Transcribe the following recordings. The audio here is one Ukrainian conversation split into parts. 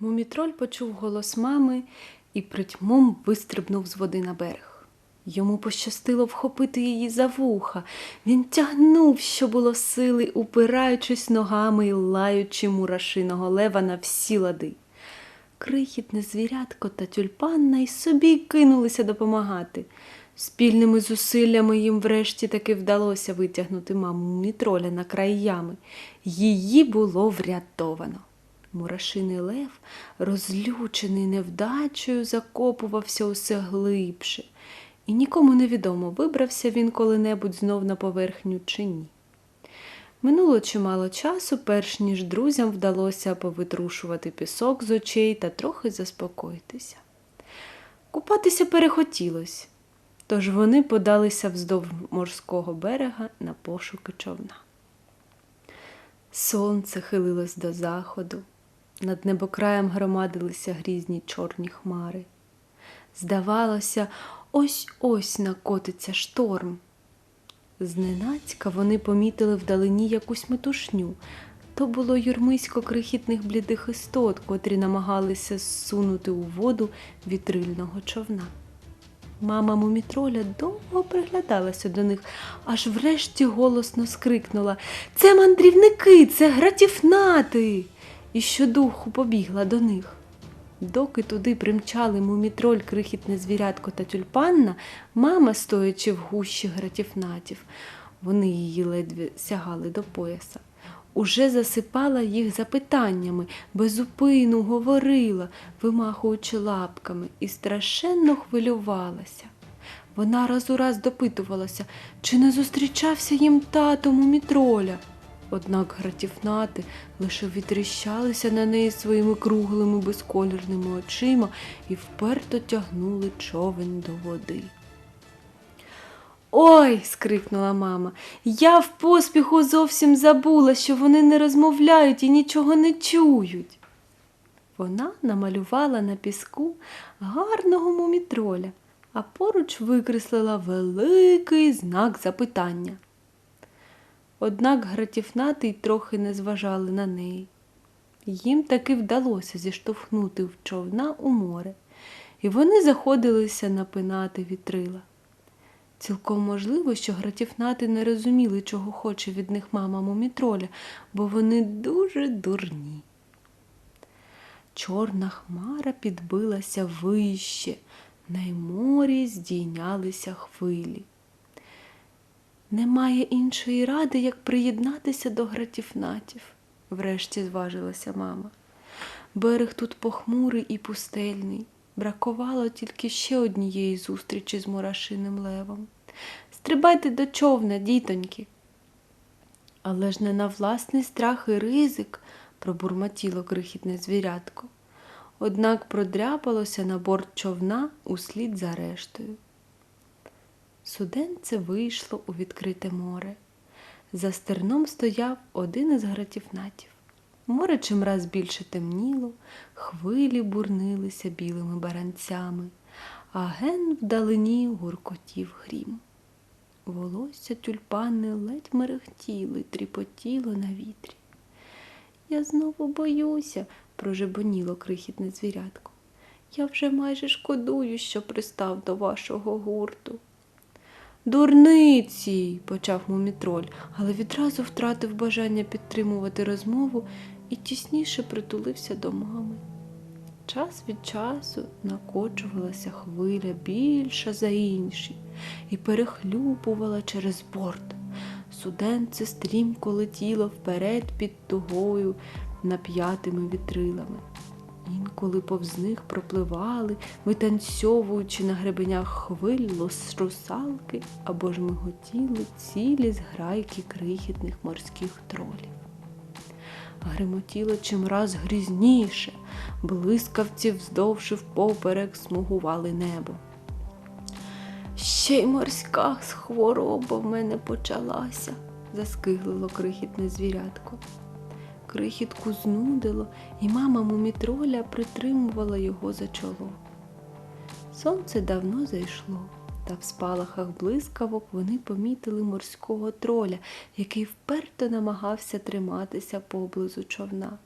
Мумітроль почув голос мами і притьмом вистрибнув з води на берег. Йому пощастило вхопити її за вуха. Він тягнув, що було сили, упираючись ногами і лаючи мурашиного лева на всі лади. Крихітне звірятко та тюльпанна й собі кинулися допомагати. Спільними зусиллями їм врешті таки вдалося витягнути маму мітроля на край ями. Її було врятовано. Мурашиний лев, розлючений невдачею, закопувався усе глибше, і нікому не відомо, вибрався він коли-небудь знов на поверхню чи ні. Минуло чимало часу, перш ніж друзям вдалося повитрушувати пісок з очей та трохи заспокоїтися. Купатися перехотілось, тож вони подалися вздовж морського берега на пошуки човна. Сонце хилилось до заходу, над небокраєм громадилися грізні чорні хмари. Здавалося, ось ось накотиться шторм. Зненацька вони помітили вдалині якусь метушню. То було юрмисько крихітних блідих істот, котрі намагалися зсунути у воду вітрильного човна. Мама мумітроля довго приглядалася до них, аж врешті голосно скрикнула Це мандрівники, це гратіфнати. І щодуху побігла до них. Доки туди примчали мумітроль, крихітне звірятко та тюльпанна, мама, стоячи в гущі гратіфнатів, вони її ледве сягали до пояса, уже засипала їх запитаннями, безупину говорила, вимахуючи лапками, і страшенно хвилювалася. Вона раз у раз допитувалася, чи не зустрічався їм тато мумітроля. Однак гратіфнати лише відтріщалися на неї своїми круглими безколірними очима і вперто тягнули човен до води. Ой, скрикнула мама, я в поспіху зовсім забула, що вони не розмовляють і нічого не чують. Вона намалювала на піску гарного мумітроля, а поруч викреслила великий знак запитання. Однак гратіфнати й трохи не зважали на неї. Їм таки вдалося зіштовхнути в човна у море, і вони заходилися напинати вітрила. Цілком можливо, що гратіфнати не розуміли, чого хоче від них мама мумітроля, бо вони дуже дурні. Чорна хмара підбилася вище, на й морі здійнялися хвилі. Немає іншої ради, як приєднатися до гратіфнатів, врешті зважилася мама. Берег тут похмурий і пустельний. Бракувало тільки ще однієї зустрічі з мурашиним левом. Стрибайте до човна, дітоньки. Але ж не на власний страх і ризик, пробурмотіло крихітне звірятко. Однак продряпалося на борт човна услід за рештою. Суденце вийшло у відкрите море. За стерном стояв один із гратівнатів. Море чимраз більше темніло, хвилі бурнилися білими баранцями, а ген вдалині гуркотів грім. Волосся тюльпани ледь мерехтіло й тріпотіло на вітрі. Я знову боюся, прожебоніло крихітне звірятко. Я вже майже шкодую, що пристав до вашого гурту. Дурниці, почав мумітроль, але відразу втратив бажання підтримувати розмову і тісніше притулився до мами. Час від часу накочувалася хвиля більша за інші і перехлюпувала через борт. Суденце стрімко летіло вперед під тугою нап'ятими вітрилами. Інколи повз них пропливали, витанцьовуючи на гребенях хвиль лос- русалки або ж миготіли цілі зграйки крихітних морських тролів. Гримотіло чимраз грізніше, блискавці вздовж впоперек смугували небо. Ще й морська хвороба в мене почалася, заскиглило крихітне звірятко. Крихітку знудило, і мама мумітроля притримувала його за чоло. Сонце давно зайшло, та в спалахах блискавок вони помітили морського троля, який вперто намагався триматися поблизу човна.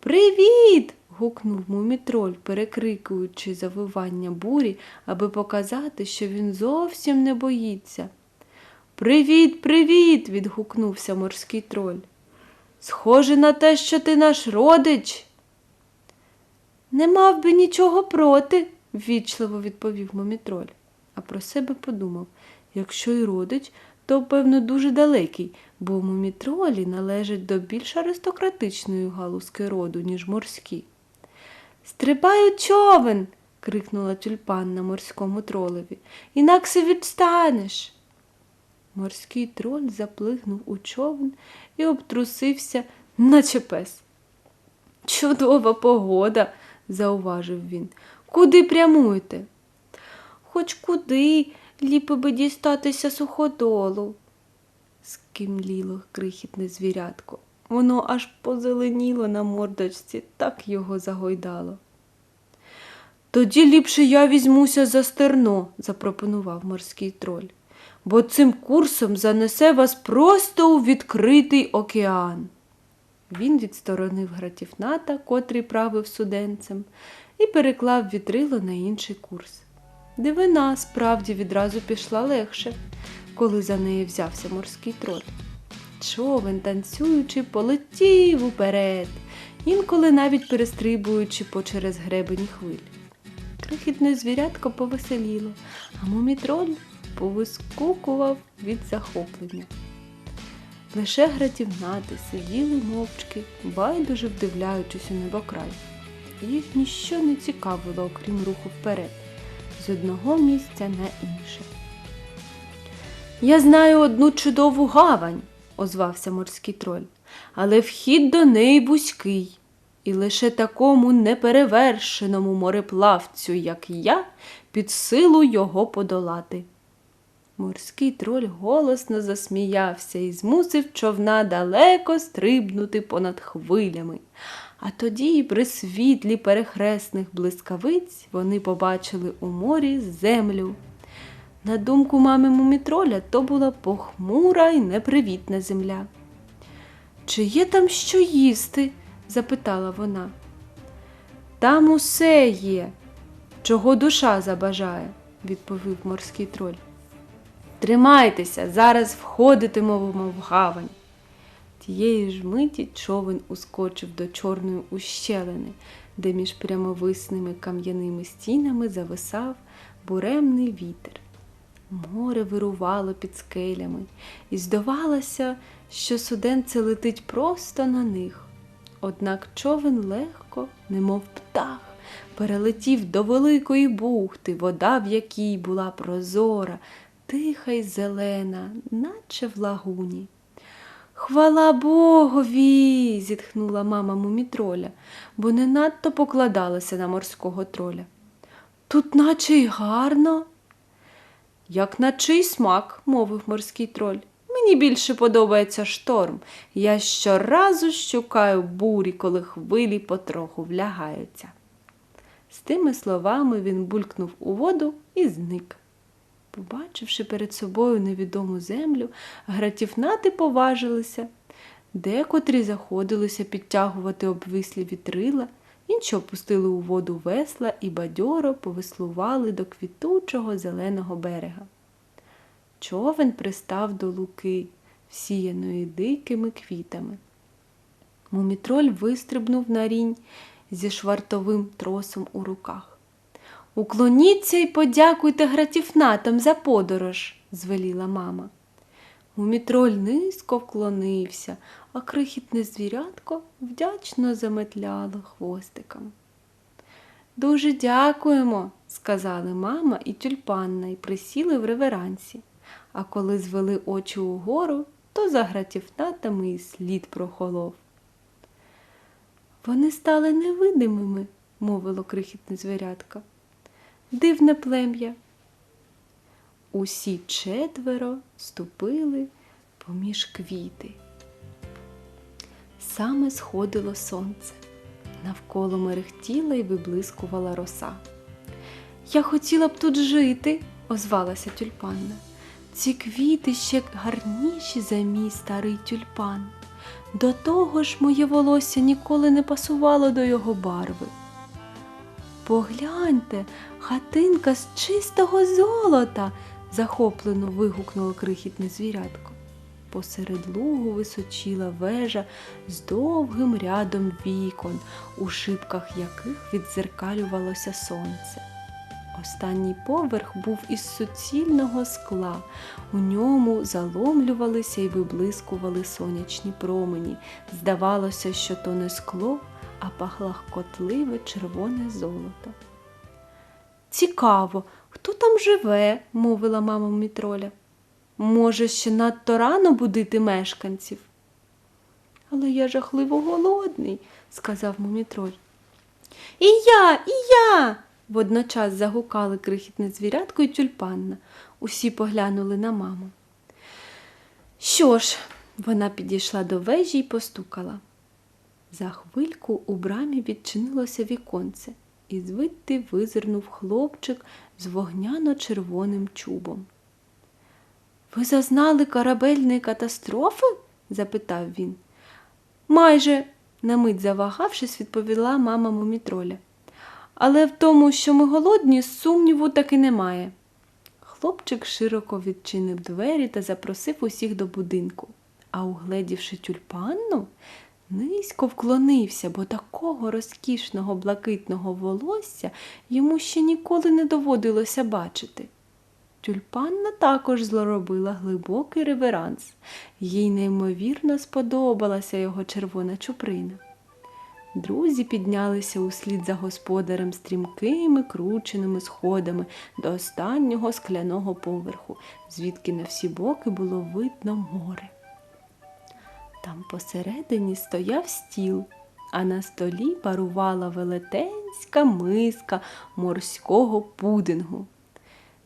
Привіт! гукнув мумітроль, перекрикуючи завивання бурі, аби показати, що він зовсім не боїться. Привіт, привіт! відгукнувся морський троль. Схоже на те, що ти наш родич. Не мав би нічого проти, ввічливо відповів мумітроль, а про себе подумав якщо й родич, то, певно, дуже далекий, бо мумітролі належать до більш аристократичної галузки роду, ніж морські. Стрибай у човен. крикнула тюльпан на морському тролеві. Інакше відстанеш. Морський троль заплигнув у човен і обтрусився, наче пес. Чудова погода, зауважив він. Куди прямуєте? Хоч куди, ліпо би дістатися суходолу, скимліло крихітне звірятко. Воно аж позеленіло на мордочці, так його загойдало. Тоді ліпше я візьмуся за стерно, запропонував морський троль, бо цим курсом занесе вас просто у відкритий океан. Він відсторонив гратівната, котрий правив суденцем, і переклав вітрило на інший курс. Дивина справді відразу пішла легше, коли за неї взявся морський троль. Човен, танцюючи, полетів уперед, інколи навіть перестрибуючи по через гребені хвиль. Крихітне звірятко повеселіло, а мумітроль повискукував від захоплення. Лише гратівнати сиділи мовчки, байдуже вдивляючись у небокрай. Їх ніщо не цікавило, окрім руху вперед, з одного місця на інше. Я знаю одну чудову гавань, озвався морський троль, але вхід до неї вузький, і лише такому неперевершеному мореплавцю, як я, під силу його подолати. Морський троль голосно засміявся і змусив човна далеко стрибнути понад хвилями. А тоді, при світлі перехресних блискавиць, вони побачили у морі землю. На думку мами мумітроля, то була похмура і непривітна земля. Чи є там що їсти? запитала вона. Там усе є, чого душа забажає, відповів морський троль. Тримайтеся, зараз входитимемо в гавань. Тієї ж миті човен ускочив до чорної ущелини, де між прямовисними кам'яними стінами зависав буремний вітер. Море вирувало під скелями, і здавалося, що суденце летить просто на них. Однак човен легко, немов птах, перелетів до великої бухти, вода в якій була прозора, тиха й зелена, наче в лагуні. Хвала Богові. зітхнула мама мумітроля, бо не надто покладалася на морського троля. Тут наче й гарно. Як на чий смак, мовив морський троль. Мені більше подобається шторм. Я щоразу щукаю бурі, коли хвилі потроху влягаються. З тими словами він булькнув у воду і зник. Побачивши перед собою невідому землю, гратівнати поважилися. Декотрі заходилися підтягувати обвислі вітрила, інші опустили у воду весла і бадьоро повеслували до квітучого зеленого берега. Човен пристав до луки, всіяної дикими квітами. Мумітроль вистрибнув на рінь зі швартовим тросом у руках. Уклоніться і подякуйте гратівнатам за подорож, звеліла мама. Мумітроль низько вклонився, а крихітне звірятко вдячно заметляло хвостиком. Дуже дякуємо, сказали мама і тюльпанна і присіли в реверансі, а коли звели очі угору, то за гратівнатами і слід прохолов. Вони стали невидимими, мовило крихітне звірятко. Дивне плем'я. Усі четверо ступили поміж квіти. Саме сходило сонце. Навколо мерехтіла і виблискувала роса. Я хотіла б тут жити, озвалася тюльпанна. Ці квіти ще гарніші за мій старий тюльпан. До того ж, моє волосся ніколи не пасувало до його барви. Погляньте, хатинка з чистого золота. захоплено вигукнуло крихітне звірятко. Посеред лугу височіла вежа з довгим рядом вікон, у шибках яких відзеркалювалося сонце. Останній поверх був із суцільного скла. У ньому заломлювалися і виблискували сонячні промені. Здавалося, що то не скло, а пахлахкотливе червоне золото. Цікаво, хто там живе, мовила мама мітроля. Може, ще надто рано будити мешканців. Але я жахливо голодний, сказав мумітроль. І я, і я. Водночас загукали крихітне звірятко і тюльпанна. Усі поглянули на маму. Що ж, вона підійшла до вежі й постукала. За хвильку у брамі відчинилося віконце, і звідти визирнув хлопчик з вогняно-червоним чубом. Ви зазнали корабельної катастрофи? запитав він. Майже, на мить завагавшись, відповіла мама мумітроля. Але в тому, що ми голодні, сумніву таки немає. Хлопчик широко відчинив двері та запросив усіх до будинку, а угледівши тюльпанну, низько вклонився, бо такого розкішного блакитного волосся йому ще ніколи не доводилося бачити. Тюльпанна також злоробила глибокий реверанс. Їй неймовірно сподобалася його червона чуприна. Друзі піднялися услід за господарем стрімкими крученими сходами до останнього скляного поверху, звідки на всі боки було видно море. Там посередині стояв стіл, а на столі парувала велетенська миска морського пудингу.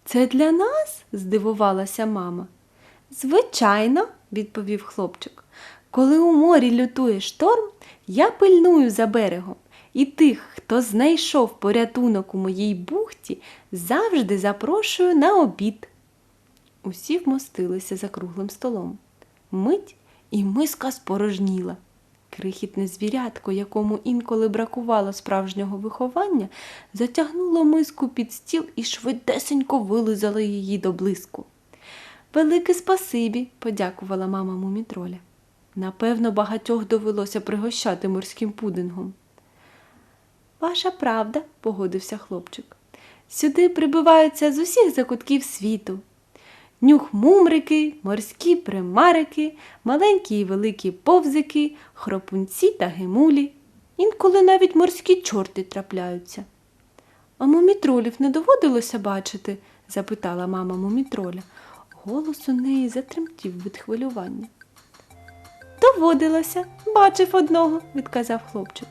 Це для нас? здивувалася мама. Звичайно, відповів хлопчик. Коли у морі лютує шторм, я пильную за берегом, і тих, хто знайшов порятунок у моїй бухті, завжди запрошую на обід. Усі вмостилися за круглим столом. Мить і миска спорожніла. Крихітне звірятко, якому інколи бракувало справжнього виховання, затягнуло миску під стіл і швидесенько вилизало її до блиску. Велике спасибі, подякувала мама мумітроля. Напевно, багатьох довелося пригощати морським пудингом. Ваша правда, погодився хлопчик. Сюди прибиваються з усіх закутків світу. Нюх-мумрики, морські примарики, маленькі і великі повзики, хропунці та гемулі. Інколи навіть морські чорти трапляються. А мумітролів не доводилося бачити? запитала мама мумітроля. Голос у неї затремтів від хвилювання. Доводилося, бачив одного, відказав хлопчик.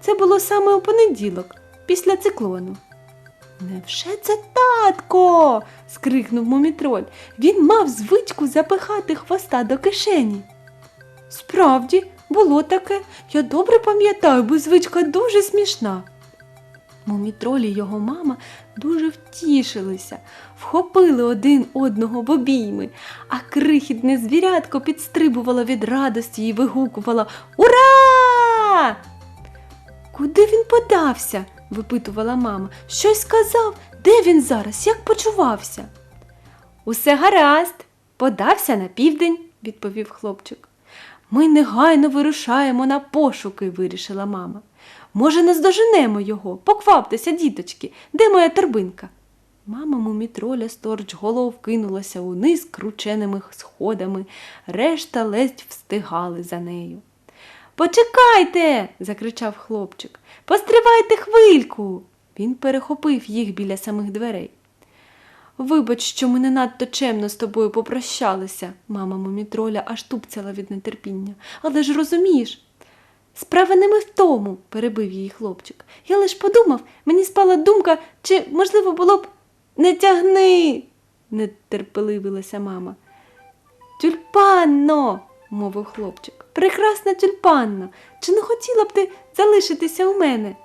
Це було саме у понеділок, після циклону. Невже це татко? скрикнув мумітроль. Він мав звичку запихати хвоста до кишені. Справді, було таке. Я добре пам'ятаю, бо звичка дуже смішна. Мумітроль і його мама дуже втішилися, вхопили один одного в обійми, а крихітне звірятко підстрибувало від радості і вигукувало Ура! Куди він подався? Випитувала мама. Щось сказав, де він зараз, як почувався? Усе гаразд, подався на південь, відповів хлопчик. Ми негайно вирушаємо на пошуки, вирішила мама. Може, наздоженемо його? Покваптеся, діточки, де моя торбинка? Мама мумітроля сторч голов кинулася униз крученими сходами, решта ледь встигали за нею. Почекайте, закричав хлопчик. Постривайте хвильку. Він перехопив їх біля самих дверей. Вибач, що ми не надто чемно з тобою попрощалися, мама мумітроля аж тупцяла від нетерпіння. Але ж розумієш, Справа не ми в тому, перебив її хлопчик. Я лиш подумав, мені спала думка, чи, можливо, було б не тягни, нетерпеливилася мама. Тюльпанно, мовив хлопчик. Прекрасна тюльпанно. Чи не хотіла б ти залишитися у мене?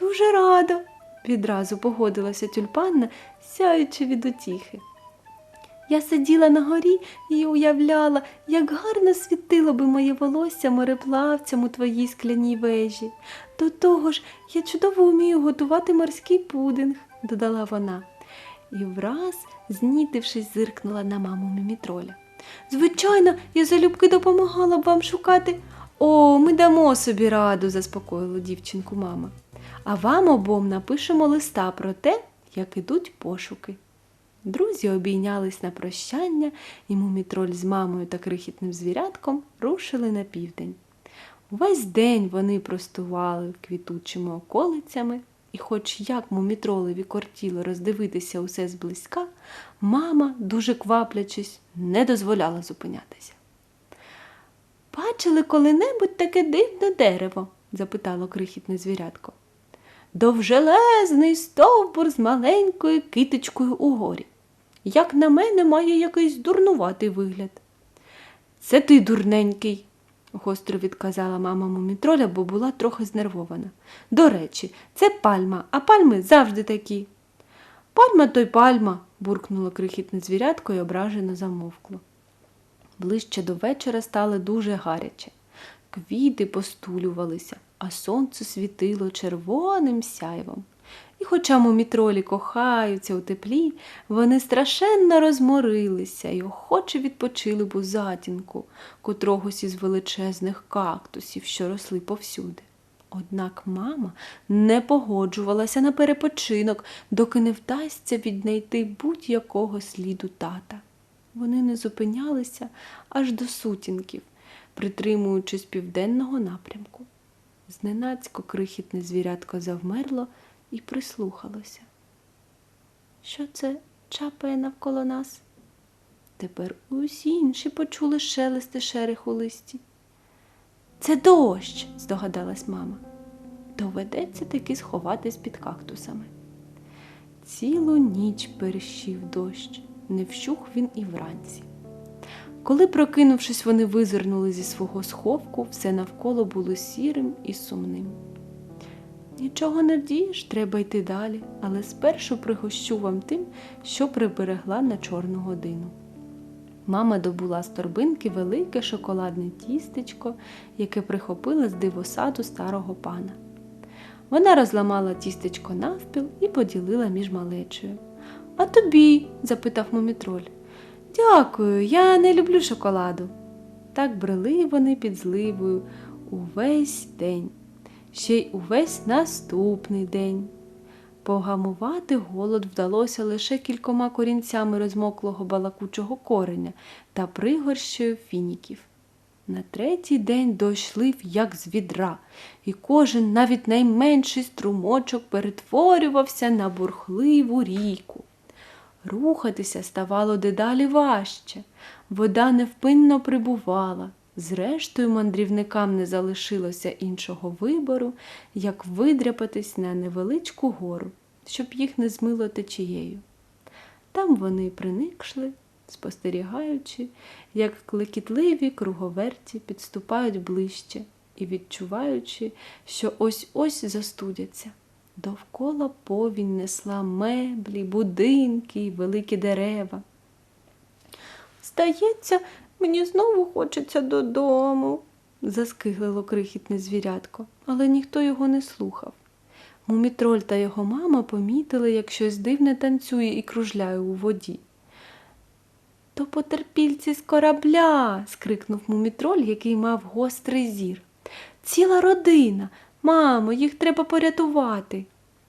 Дуже радо, відразу погодилася тюльпанна, сяючи від утіхи. Я сиділа на горі і уявляла, як гарно світило би моє волосся мореплавцям у твоїй скляній вежі. До того ж, я чудово вмію готувати морський пудинг, додала вона. І враз, знітившись, зиркнула на маму мімітроля. Звичайно, я залюбки допомагала б вам шукати. О, ми дамо собі раду, заспокоїла дівчинку мама. А вам обом напишемо листа про те, як ідуть пошуки. Друзі обійнялись на прощання, і мумітроль з мамою та крихітним звірятком рушили на південь. Увесь день вони простували квітучими околицями, і, хоч як мумітролеві кортіло роздивитися усе зблизька, мама, дуже кваплячись, не дозволяла зупинятися. Бачили коли-небудь таке дивне дерево? запитало крихітне звірятко. Довжелезний стовбур з маленькою китичкою угорі. Як на мене, має якийсь дурнуватий вигляд. Це ти дурненький, гостро відказала мама мумітроля, бо була трохи знервована. До речі, це пальма, а пальми завжди такі. Пальма то й пальма, буркнуло крихітне звірятко і ображено замовкло. Ближче до вечора стало дуже гаряче. Квіти постулювалися, а сонце світило червоним сяйвом. І хоча мумітролі кохаються у теплі, вони страшенно розморилися і охоче відпочили б у затінку котрогось із величезних кактусів, що росли повсюди. Однак мама не погоджувалася на перепочинок, доки не вдасться віднайти будь-якого сліду тата. Вони не зупинялися аж до сутінків, притримуючись південного напрямку. Зненацько крихітне звірятко завмерло і прислухалося. Що це чапає навколо нас? Тепер усі інші почули шелести шерих у листі. Це дощ, здогадалась мама. Доведеться таки сховатись під кактусами. Цілу ніч перещив дощ, не вщух він і вранці. Коли, прокинувшись, вони визирнули зі свого сховку, все навколо було сірим і сумним. Нічого не вдієш, треба йти далі, але спершу пригощу вам тим, що приберегла на чорну годину. Мама добула з торбинки велике шоколадне тістечко, яке прихопила з дивосаду старого пана. Вона розламала тістечко навпіл і поділила між малечею. А тобі? запитав мумітроль. Дякую, я не люблю шоколаду. Так брели вони під зливою увесь день, ще й увесь наступний день. Погамувати голод вдалося лише кількома корінцями розмоклого балакучого кореня та пригорщею фініків. На третій день дощ лив, як з відра, і кожен, навіть найменший струмочок, перетворювався на бурхливу ріку. Рухатися ставало дедалі важче, вода невпинно прибувала. Зрештою, мандрівникам не залишилося іншого вибору, як видряпатись на невеличку гору, щоб їх не змило течією. Там вони приникшли, спостерігаючи, як клекітливі круговерті підступають ближче і відчуваючи, що ось-ось застудяться. Довкола повінь несла меблі, будинки й великі дерева. Здається, мені знову хочеться додому, заскиглило крихітне звірятко, але ніхто його не слухав. Мумітроль та його мама помітили, як щось дивне танцює і кружляє у воді. То потерпільці з корабля. скрикнув мумітроль, який мав гострий зір. Ціла родина. Мамо, їх треба порятувати.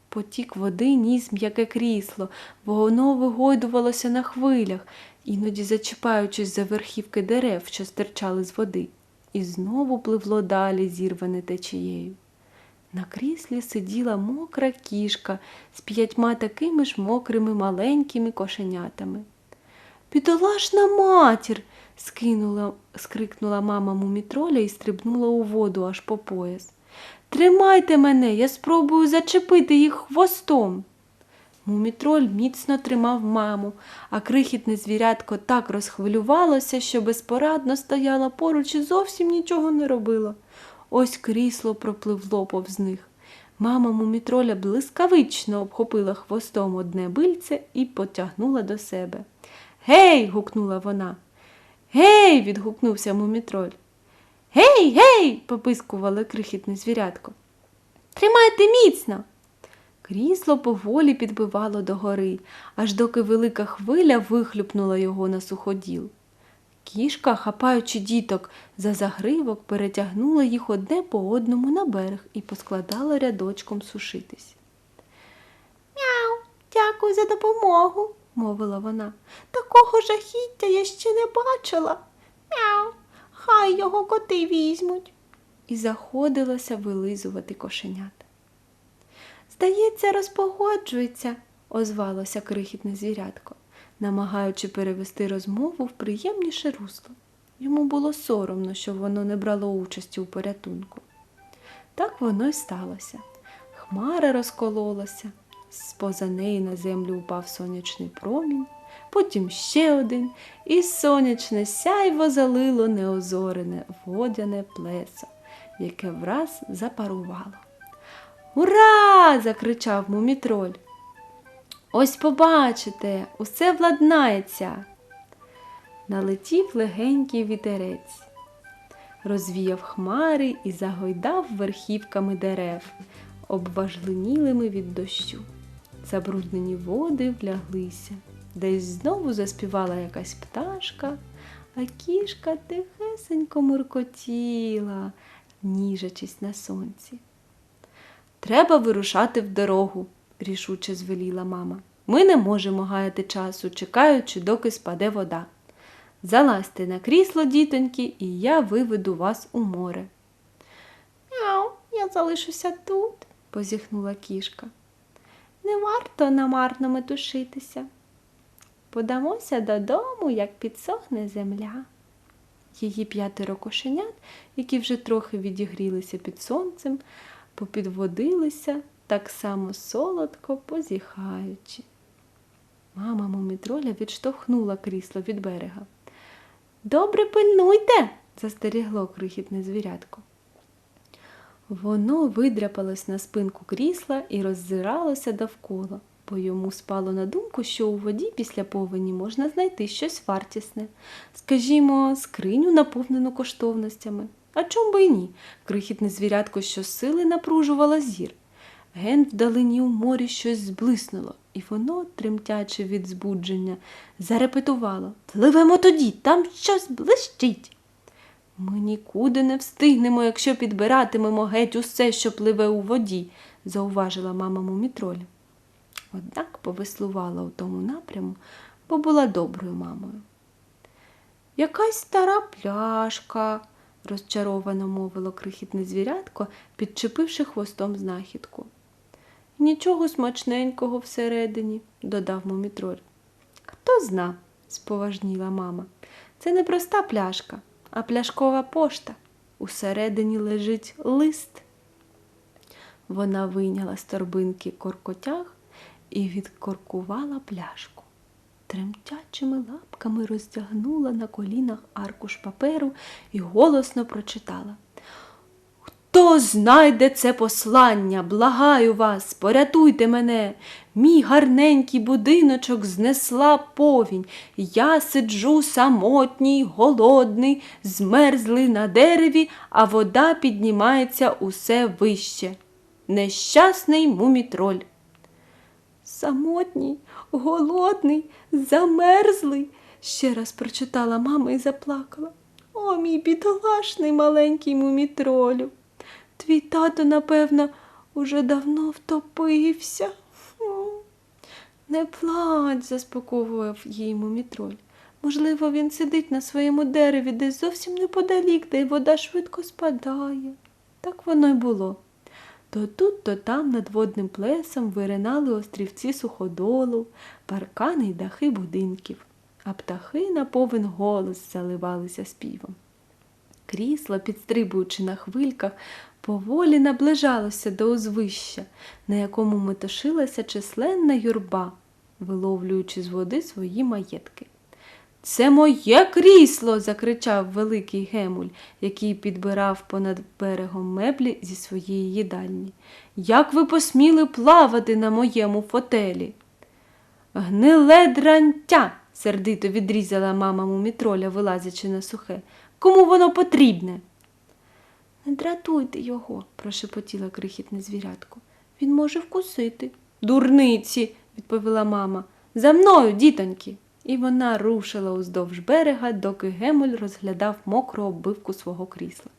Потік води ніс м'яке крісло, воно вигойдувалося на хвилях, іноді зачіпаючись за верхівки дерев, що стирчали з води, і знову пливло далі, зірване течією. На кріслі сиділа мокра кішка з п'ятьма такими ж мокрими маленькими кошенятами. Бідолашна матір. скинула, скрикнула мама мумітроля і стрибнула у воду аж по пояс. Тримайте мене, я спробую зачепити їх хвостом. Мумітроль міцно тримав маму, а крихітне звірятко так розхвилювалося, що безпорадно стояла поруч і зовсім нічого не робила. Ось крісло пропливло повз них. Мама мумітроля блискавично обхопила хвостом одне бильце і потягнула до себе. Гей. гукнула вона. Гей. відгукнувся мумітроль. Гей, гей. попискувало крихітне звірятко. Тримайте міцно. Крісло поволі підбивало догори, аж доки велика хвиля вихлюпнула його на суходіл. Кішка, хапаючи діток за загривок, перетягнула їх одне по одному на берег і поскладала рядочком сушитись. Мяу, дякую за допомогу, мовила вона. Такого жахіття я ще не бачила. Мяу, хай його коти візьмуть. І заходилася вилизувати кошенят. Здається, розпогоджується, озвалося крихітне звірятко, намагаючи перевести розмову в приємніше русло. Йому було соромно, що воно не брало участі у порятунку. Так воно й сталося. Хмара розкололася, споза неї на землю упав сонячний промінь, потім ще один, і сонячне сяйво залило неозорене водяне плесо, яке враз запарувало. Ура! закричав мумітроль. Ось побачите, усе владнається. Налетів легенький вітерець, розвіяв хмари і загойдав верхівками дерев, обважленілими від дощу. Забруднені води вляглися, десь знову заспівала якась пташка, а кішка тихесенько муркотіла, ніжачись на сонці. Треба вирушати в дорогу, рішуче звеліла мама. Ми не можемо гаяти часу, чекаючи, доки спаде вода. Залазьте на крісло, дітоньки, і я виведу вас у море. Мяу, я залишуся тут, позіхнула кішка. Не варто намарно метушитися. Подамося додому, як підсохне земля. Її п'ятеро кошенят, які вже трохи відігрілися під сонцем, попідводилися так само солодко позіхаючи. Мама мумітроля відштовхнула крісло від берега. Добре пильнуйте, застерігло крихітне звірятко. Воно видряпалось на спинку крісла і роззиралося довкола, бо йому спало на думку, що у воді після повені можна знайти щось вартісне, скажімо, скриню, наповнену коштовностями. А чом би й ні? Крихітне звірятко щосили напружувало зір. Ген вдалині у морі щось зблиснуло, і воно, тремтячи від збудження, зарепетувало Пливемо тоді, там щось блищить. Ми нікуди не встигнемо, якщо підбиратимемо геть усе, що пливе у воді, зауважила мама мумітроля. Однак повеслувала у тому напряму, бо була доброю мамою. Якась стара пляшка, розчаровано мовило крихітне звірятко, підчепивши хвостом знахідку. Нічого смачненького всередині, додав мумітроль. Хто зна, споважніла мама. Це не проста пляшка, а пляшкова пошта. Усередині лежить лист. Вона вийняла з торбинки коркотяг і відкоркувала пляшку. Тремтячими лапками розтягнула на колінах аркуш паперу і голосно прочитала. Хто знайде це послання, благаю вас, порятуйте мене. Мій гарненький будиночок знесла повінь. Я сиджу самотній, голодний, змерзлий на дереві, а вода піднімається усе вище. Нещасний мумітроль. Самотній, голодний, замерзлий, ще раз прочитала мама і заплакала. О, мій бідолашний маленький мумітролю. Твій тато, напевно, уже давно втопився. Не плач, заспокоював її мумітроль. Можливо, він сидить на своєму дереві десь зовсім неподалік, де вода швидко спадає. Так воно й було. То тут, то там над водним плесом виринали острівці суходолу, паркани й дахи будинків, а птахи на повен голос заливалися співом. Крісло, підстрибуючи на хвильках, поволі наближалося до узвища, на якому метушилася численна юрба, виловлюючи з води свої маєтки. Це моє крісло. закричав великий Гемуль, який підбирав понад берегом меблі зі своєї їдальні. Як ви посміли плавати на моєму фотелі? Гниле дрантя, сердито відрізала мама мумітроля, вилазячи на сухе. Кому воно потрібне? Не дратуйте його, прошепотіла крихітне звірятко. Він може вкусити. Дурниці, відповіла мама. За мною, дітоньки. І вона рушила уздовж берега, доки Гемуль розглядав мокру оббивку свого крісла.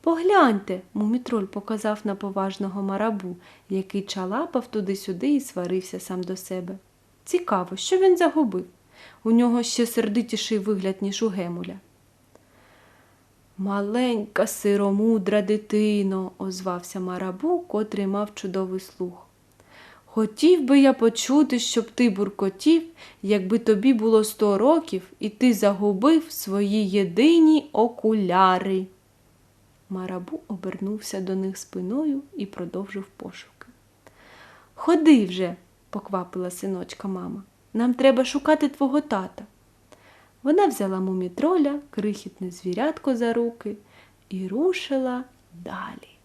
Погляньте, мумітроль показав на поважного марабу, який чалапав туди-сюди і сварився сам до себе. Цікаво, що він загубив. У нього ще сердитіший вигляд, ніж у Гемуля. Маленька сиромудра дитино, озвався марабу, котрий мав чудовий слух. Хотів би я почути, щоб ти буркотів, якби тобі було сто років, і ти загубив свої єдині окуляри. Марабу обернувся до них спиною і продовжив пошуки. Ходи вже, поквапила синочка мама. Нам треба шукати твого тата. Вона взяла мумітроля, крихітне звірятко за руки і рушила далі.